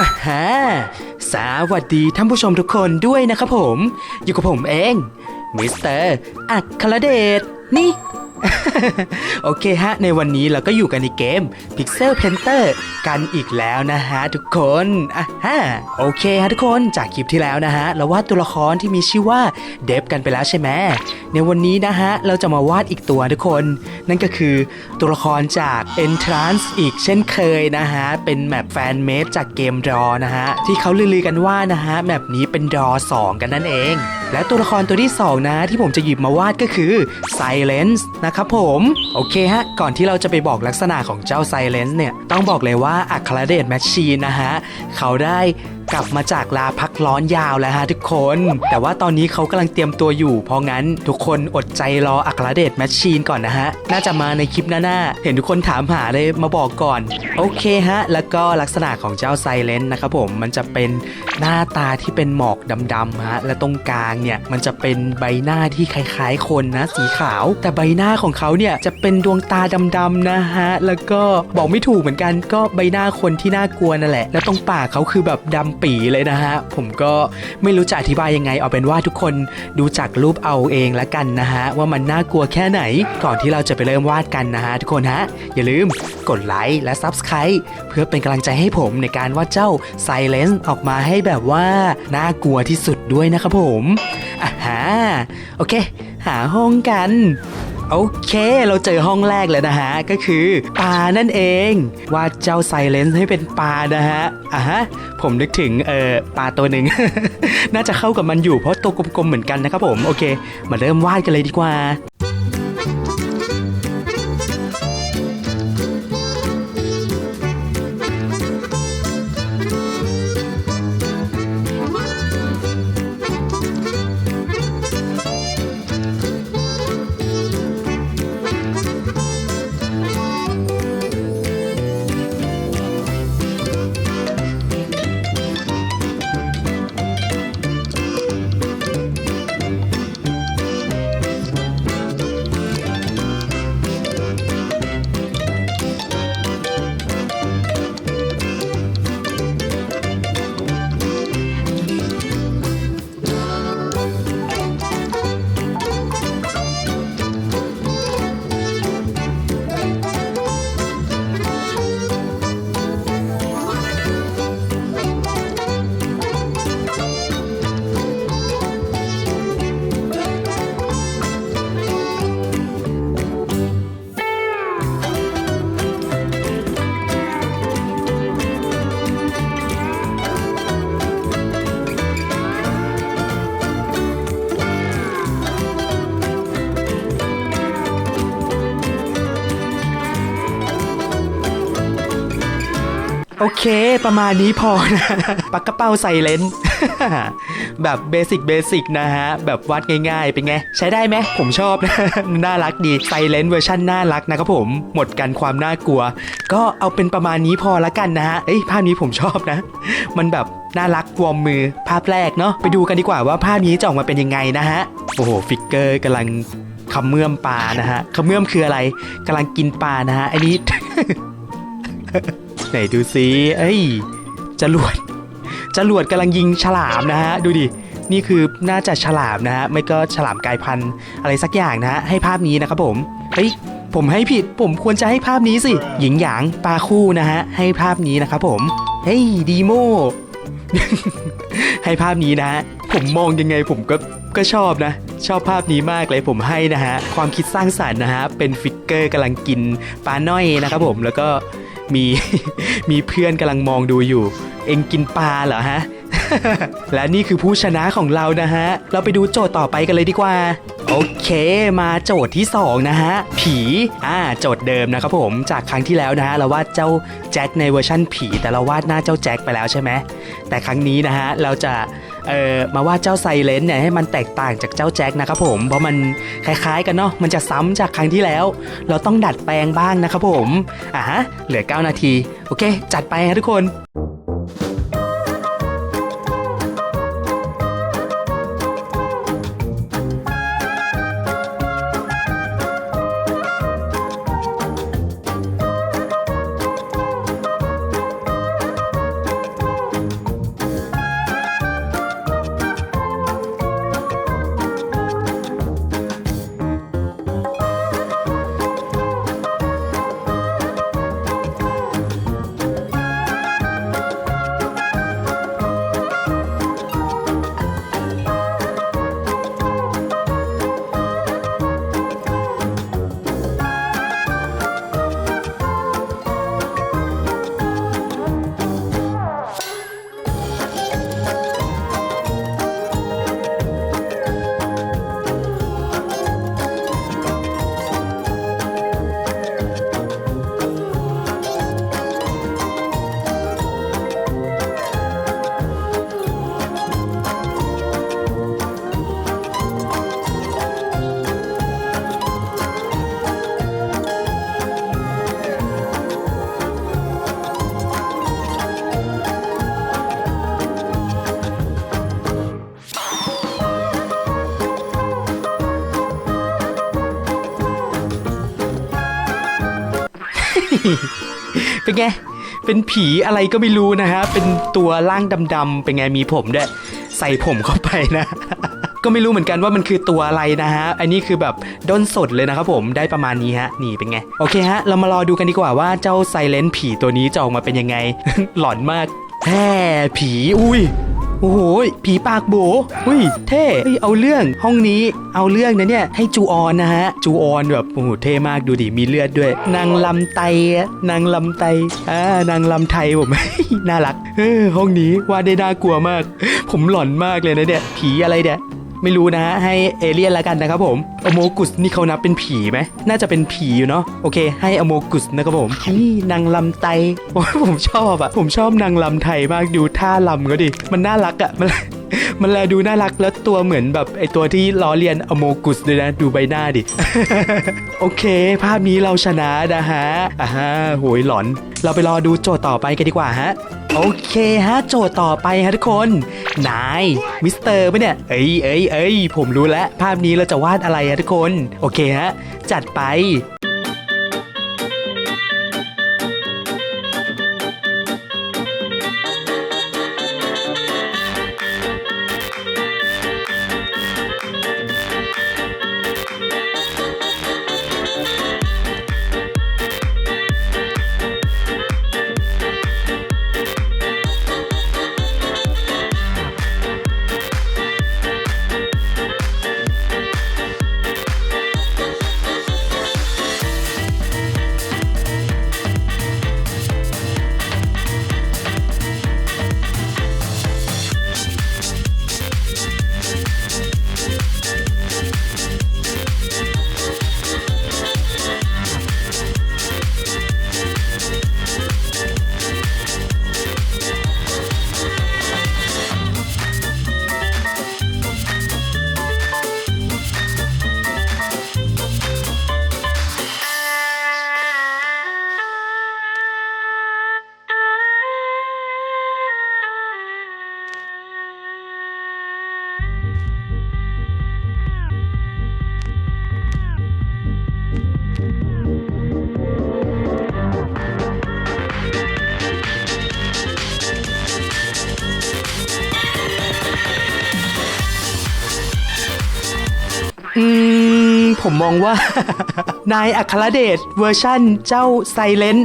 อ่าฮะสวัสดีท่านผู้ชมทุกคนด้วยนะครับผม อยู่กับผมเอง มิสเตอร์อัครเดช นี่ โอเคฮะ ในวันนี้เราก็อยู่กันในเกม Pixel Painter กันอีกแล้วนะฮะทุกคนอะฮะโอเคฮะทุกคนจากคลิปที่แล้วนะฮะ เราวาดตัวละครที่มีชื่อว่าเดฟกันไปแล้วใช่ไหม ในวันนี้นะฮะ เราจะมาวาดอีกตัวทุกคน นั่นก็คือตัวละครจาก Entrance อีกเช่นเคยนะฮะ เป็นแมปแฟนเมดจากเกมดอนะฮะ ที่เขาลือๆกันว่านะฮะแมปนี้เป็นดอ2 กันนั่นเอง และตัวละครตัวที่ 2 นะที่ผมจะหยิบมาวาดก็คือ Silence นะครับผม โอเคฮะ ก่อนที่เราจะไปบอกลักษณะของเจ้า Silence เนี่ย ต้องบอกเลยว่าอัครเดชแมชชีนนะฮะ เขาได้กลับมาจากลาพักร้อนยาวแล้วฮะทุกคน แต่ว่าตอนนี้เขากำลังเตรียมตัวอยู่ เพราะงั้นทุกคนอดใจรออัครเดชแมชชีนก่อนนะฮะ น่าจะมาในคลิปหน้าๆเห็นทุกคนถามหาเลยมาบอกก่อน โอเคฮะ แล้วก็ลักษณะของเจ้า Silence นะครับผมมันจะเป็นหน้าตาที่เป็นหมอกดำๆฮะและตรงกลางเนี่ยมันจะเป็นใบหน้าที่คล้ายๆคนนะสีขาว แต่ใบหน้าของเขาเนี่ยจะเป็นดวงตาดำๆนะฮะแล้วก็บอกไม่ถูกเหมือนกันก็ใบหน้าคนที่น่ากลัวนั่นแหละ แล้วตรงปากเขาคือแบบดำปีเลยนะฮะ ผมก็ไม่รู้จะอธิบายยังไง เอาเป็นว่าทุกคนดูจากรูปเอาเองละกันนะฮะ ว่ามันน่ากลัวแค่ไหน ก่อนที่เราจะไปเริ่มวาดกันนะฮะทุกคนฮะ อย่าลืมกดไลค์และ Subscribe เพื่อเป็นกำลังใจให้ผมในการวาดเจ้า Silence ออกมาให้แบบว่าน่ากลัวที่สุดด้วยนะครับผมอะฮะโอเค หาห้องกัน โอเค เราเจอห้องแรกแล้วนะฮะ ก็คือปลานั่นเอง วาดเจ้าไซเลนซ์ให้เป็นปลานะฮะอะฮะ ผมนึกถึงเอ่อปลาตัวหนึ่ง น่าจะเข้ากับมันอยู่เพราะตัวกลมๆเหมือนกันนะครับผม โอเค มาเริ่มวาดกันเลยดีกว่า โอเค ประมาณนี้พอนะ ปักกระเป๋าใส่เลนส์แบบเบสิกเบสิกนะฮะ แบบวาดง่ายๆ เป็นไง ใช้ได้ไหมผมชอบนะ น่ารักดีใส่เลนส์เวอร์ชันน่ารักนะครับผม หมดกันความน่ากลัว ก็เอาเป็นประมาณนี้พอละกันนะฮะ เอ้ยภาพนี้ผมชอบนะ มันแบบน่ารักวอมมือภาพแรกเนาะไปดูกันดีกว่าว่าภาพนี้จะออกมาเป็นยังไงนะฮะ โอ้โหฟิกเกอร์กำลังคำเมื่อมปลานะฮะคำเมื่อมคืออะไรกำลังกินปลานะฮะอันนี้ ไหนดูซิเอ้ยจรวดจรวดกำลังยิงฉลามนะฮะ ดูดิ นี่คือน่าจะฉลามนะฮะ ไม่ก็ฉลามกายพันธุ์อะไรสักอย่างนะฮะ ให้ภาพนี้นะครับผม เฮ้ย ผมให้ผิด ผมควรจะให้ภาพนี้สิ หญิงหยางปลาคู่นะฮะ ให้ภาพนี้นะครับผม เฮ้ย ดีโม ให้ภาพนี้นะฮะ ผมมองยังไงผมก็ก็ชอบนะ ชอบภาพนี้มากเลยผมให้นะฮะ ความคิดสร้างสรรค์นะฮะ เป็นฟิกเกอร์กำลังกินปลาน้อยนะครับผม แล้วก็ มีมีเพื่อนกำลังมองดูอยู่ เองกินปลาเหรอฮะ และนี่คือผู้ชนะของเรานะฮะ เราไปดูโจทย์ต่อไปกันเลยดีกว่า โอเค มาโจทย์ที่ 2 นะฮะ ผีอ่าโจทย์เดิมนะครับผมจากครั้งที่แล้วนะฮะเราวาดเจ้าแจ็คในเวอร์ชั่นผี แต่เราวาดหน้าเจ้าแจ็คไปแล้วใช่ไหมแต่ครั้งนี้นะฮะเราจะ เอ่อมาว่าเจ้าไซเลนเนี่ยให้มันแตกต่างจากเจ้าแจ็คนะครับผมเพราะมันคล้ายๆกันเนาะมันจะซ้ำจากครั้งที่แล้ว เราต้องดัดแปลงบ้างนะครับผมอ่าฮะเหลือ 9 นาที โอเค จัดไปฮะทุกคน เป็นไง เป็นผีอะไรก็ไม่รู้นะฮะ เป็นตัวร่างดำๆเป็นไงมีผมด้วย ใส่ผมเข้าไปนะ ก็ไม่รู้เหมือนกันว่ามันคือตัวอะไรนะฮะ อันนี้คือแบบด้นสดเลยนะครับผม ได้ประมาณนี้ฮะ นี่เป็นไง โอเคฮะ เรามารอดูกันดีกว่าว่าเจ้าไซเลนผีตัวนี้จะออกมาเป็นยังไง หลอนมากแฮ่ผี อุ้ย โอ้โหผีปากโบอุ้ยเท่เฮ้ยเอาเรื่องห้องนี้เอาเรื่องนะเนี่ยให้จูออนนะฮะจูออนแบบโอ้โหเท่มากดูดิมีเลือดด้วย นางลำไตนางลำไตอ่านางลำไทยผมน่ารักเออห้องนี้วาดได้น่ากลัวมาก ผมหลอนมากเลยนะเนี่ยผีอะไรเนี่ย ไม่รู้นะฮะให้เอเลี่ยนแล้วกันนะครับผมอโมกุสนี่เขานับเป็นผีไหมน่าจะเป็นผีอยู่เนาะโอเค ให้อโมกุสนะครับผมนี่นางลำไตโอ้ยผมชอบอะผมชอบนางลำไทยมากดูท่าลำก็ดิมันน่ารักอะมัน มันแลดูน่ารักแล้วตัวเหมือนแบบไอตัวที่ล้อเลียนอโมกุสเลยนะ ดูใบหน้าดิ โอเค ภาพนี้เราชนะนะฮะอ่าฮะโหยหลอน เราไปรอดูโจทย์ต่อไปกันดีกว่าฮะ โอเคฮะ โจทย์ต่อไปฮะทุกคน นาย มิสเตอร์ปะเนี่ย เอ้ยเอ้ยเอ้ยผมรู้แล้ว ภาพนี้เราจะวาดอะไรฮะทุกคน โอเคฮะ จัดไป ผมมองว่า นายอัครเดชเวอร์ชั่นเจ้าไซเลน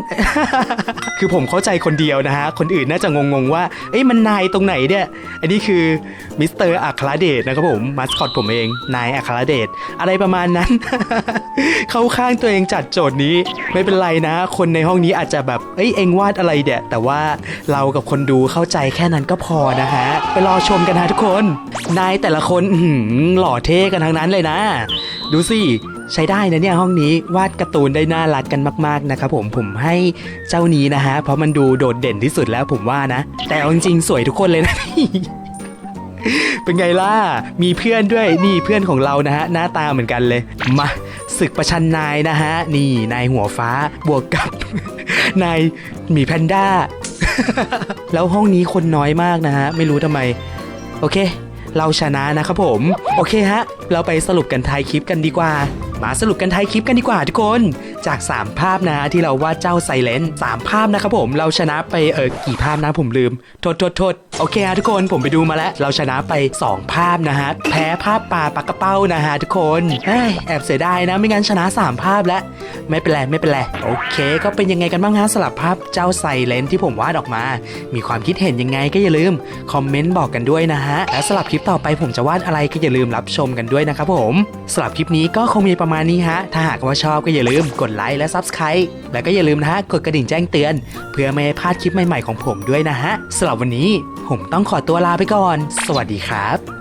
คือผมเข้าใจคนเดียวนะฮะ คนอื่นน่าจะงงๆว่า เอ้ยมันนายตรงไหนเนี่ย อันนี้คือมิสเตอร์อัครเดชนะครับผมมัสคอตผมเอง นายอัครเดชอะไรประมาณนั้น เข้าข้างตัวเองจัดโจทย์นี้ ไม่เป็นไรนะ คนในห้องนี้อาจจะแบบ เอ้ยเองวาดอะไรเดี่ยแต่ว่าเรากับคนดูเข้าใจแค่นั้นก็พอนะฮะ ไปรอชมกันฮะทุกคน นายแต่ละคนหล่อเท่กันทั้งนั้นเลยนะ ดูสิ ใช้ได้นะเนี่ยห้องนี้วาดการ์ตูนได้น่ารักกันมากๆนะครับผมผมให้เจ้านี้นะฮะ เพราะมันดูโดดเด่นที่สุดแล้วผมว่านะ แต่เอาจริงๆสวยทุกคนเลยนะเป็นไงล่ะ มีเพื่อนด้วย นี่เพื่อนของเรานะฮะ หน้าตาเหมือนกันเลย มาศึกประชันนายนะฮะ นี่นายหัวฟ้าบวกกับ นายหมีแพนด้า แล้วห้องนี้คนน้อยมากนะฮะ ไม่รู้ทำไม โอเค เราชนะนะครับผม โอเคฮะ เราไปสรุปกันท้ายคลิปกันดีกว่า มาสรุปกันท้ายคลิปกันดีกว่าทุกคน จาก 3 ภาพนะฮะที่เราวาดเจ้าไซเลนสามภาพนะครับผมเราชนะไปเออกี่ภาพนะผมลืมโทษโทษโทษโอเคฮะทุกคนผมไปดูมาแล้วเราชนะไป 2 ภาพนะฮะแพ้ภาพปลาปากกระเป้านะฮะทุกคนแอบเสียดายนะไม่งั้นชนะ 3 ภาพแล้วไม่เป็นไรไม่เป็นไรโอเค ก็เป็นยังไงกันบ้างฮะสลับภาพเจ้าไซเลนที่ผมวาดออกมา มีความคิดเห็นยังไงก็อย่าลืมคอมเมนต์บอกกันด้วยนะฮะและสลับคลิปต่อไปผมจะวาดอะไรก็อย่าลืมรับชมกันด้วยนะครับผมสลับคลิปนี้ก็คงมีประประมาณนี้ฮะ ถ้าหากว่าชอบก็อย่าลืมกดไลค์และ Subscribe แล้วก็อย่าลืมนะฮะกดกระดิ่งแจ้งเตือน เพื่อไม่ให้พลาดคลิปใหม่ๆของผมด้วยนะฮะสำหรับวันนี้ผมต้องขอตัวลาไปก่อน สวัสดีครับ